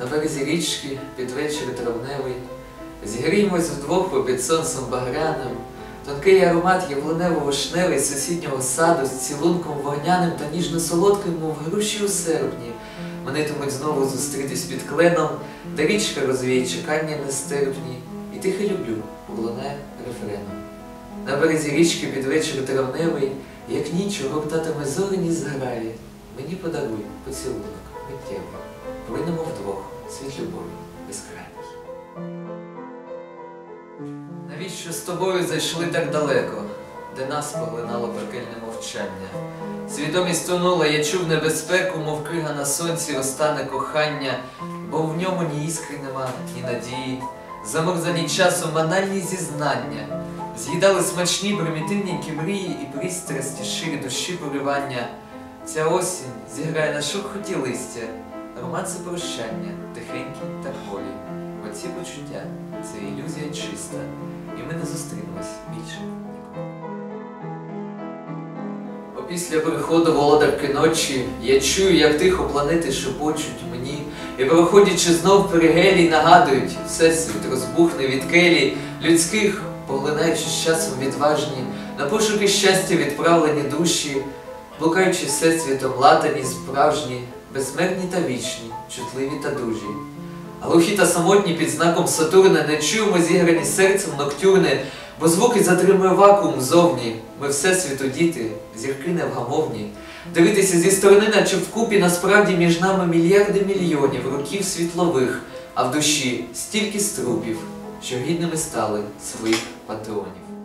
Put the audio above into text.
на березі річки під вечір травневий. Зігріємось вдвох попід сонцем багряним, тонкий аромат яблунево-вишневий з сусіднього саду з цілунком вогняним та ніжно-солодким, мов груші у серпні. Манитимуть знову зустрітись під кленом, де річка розвіє чекання нестерпні, і тихо люблю, лунає рефреном. На березі річки під вечір травневий, як ніч огортатиме зоряні зграї, мені подаруй поцілунок миттєвий, плинемо світ любові безкрайній. Навіщо з тобою зайшли так далеко, де нас поглинало пекельне мовчання? Свідомість тонула, я чув небезпеку, мов крига на сонці розтане кохання, бо в ньому ні іскри нема, ні надії, замурзані часом банальні зізнання, з'їдали смачні примітивненькі мрії і пристрасті, ширі душі поривання. Ця осінь зіграє на шурхоті листя, роман це прощання, тихенький та кволі. Бо ці почуття це ілюзія чиста, і ми не зустрінемось більше ніколи. Опісля приходу володарки ночі я чую, як тихо планети шепочуть мені, і проходячи знов перигелій, нагадують, всесвіт розбухне від келій людських, поглинаючи з часом відважні, на пошуки щастя відправлені душі, блукаючи всесвітом латані, справжні, безсмертні та вічні, чутливі та дужі. Глухі та самотні під знаком Сатурна не чуємо зіграні серцем ноктюрни, бо звуки затримує вакуум зовні. Ми всесвіту діти, зірки невгамовні. Дивитися зі сторони, наче вкупі насправді між нами мільярди мільйонів років світлових, а в душі стільки струпів, що гідними стали своїх патронів.